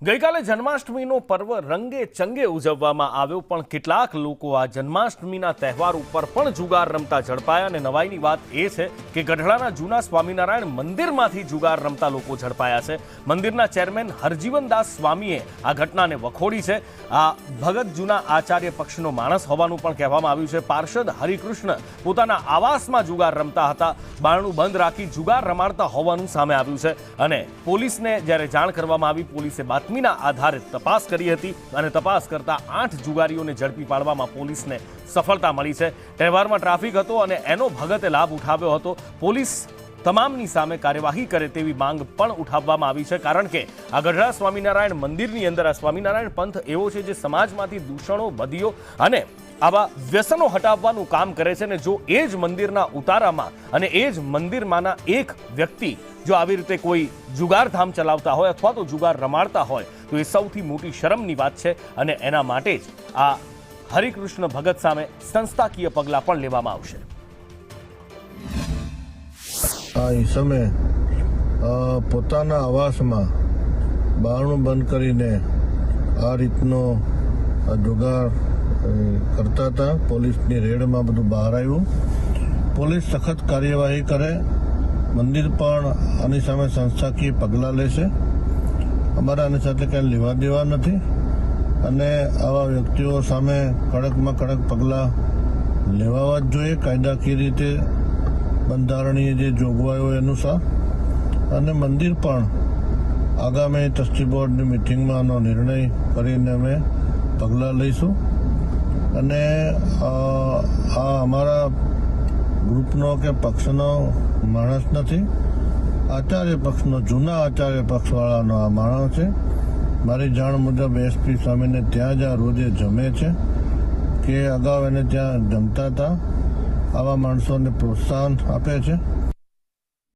ગઈકાલે જન્માષ્ટમીનો પર્વ રંગે ચંગે ઉજવવામાં આવ્યો, પણ કેટલાક લોકો આ જન્માષ્ટમીના તહેવાર ઉપર પણ જુગાર રમતા ઝડપાયા અને નવાઈની વાત એ છે કે ગઢડાના જૂના સ્વામિનારાયણ મંદિરમાંથી જુગાર રમતા લોકો ઝડપાયા છે. મંદિરના ચેરમેન હરજીવનદાસ સ્વામીએ આ ઘટનાને વખોડી છે. આ ભગત જૂના આચાર્ય પક્ષનો માણસ હોવાનું પણ કહેવામાં આવ્યું છે. પાર્ષદ હરિકૃષ્ણ પોતાના આવાસમાં જુગાર રમતા હતા. બારણું બંધ રાખી જુગાર રમાડતા હોવાનું સામે આવ્યું છે અને પોલીસને જ્યારે જાણ કરવામાં આવી, પોલીસે બાતમીના આધારે તપાસ કરી હતી અને તપાસ કરતા આઠ જુગારીઓને ઝડપી પાડવામાં પોલીસને સફળતા મળી છે. તહેવારમાં ટ્રાફિક હતો અને એનો ભગતે લાભ ઉઠાવ્યો હતો. પોલીસ તમામની સામે કાર્યવાહી કરે તેવી માંગ પણ ઉઠાવવામાં આવી છે, કારણ કે આ ગઢડા સ્વામિનારાયણ મંદિરની અંદર, આ સ્વામિનારાયણ પંથ એવો છે જે સમાજમાંથી દૂષણો બધીઓ અને આવા વ્યસનો હટાવવાનું કામ કરે છે ને જો એ જ મંદિરના ઉતારામાં અને એ જ મંદિરમાંના એક વ્યક્તિ જો આવી રીતે કોઈ જુગારધામ ચલાવતા હોય અથવા તો જુગાર રમાડતા હોય, તો એ સૌથી મોટી શરમની વાત છે અને એના માટે જ આ હરિકૃષ્ણ ભગત સામે સંસ્થાકીય પગલાં પણ લેવામાં આવશે. આ ઈસમે પોતાના આવાસમાં બારણું બંધ કરીને આ રીતનો જુગાર કરતા હતા. પોલીસની રેડમાં બધું બહાર આવ્યું. પોલીસ સખત કાર્યવાહી કરે. મંદિર પણ આની સામે સંસ્થાકીય પગલાં લેશે. અમારા આની સાથે કંઈ લેવા દેવા નથી. અને આવા વ્યક્તિઓ સામે કડકમાં કડક પગલાં લેવાવા જ જોઈએ. કાયદાકીય રીતે બંધારણીય જે જોગવાઈઓ અનુસાર અને મંદિર પણ આગામી ટ્રસ્ટી બોર્ડની મિટિંગમાં નિર્ણય કરીને અમે પગલાં લઈશું. અને આ અમારા ગ્રુપનો કે પક્ષનો માણસ નથી. આચાર્ય પક્ષનો, જૂના આચાર્ય પક્ષવાળાનો આ માણસ છે. મારી જાણ મુજબ એસપી સ્વામીને ત્યાં જ આ રોજે જમે છે. કે અગાઉ એને ત્યાં જમતા હતા. આવા માણસોને પ્રોત્સાહન આપે છે.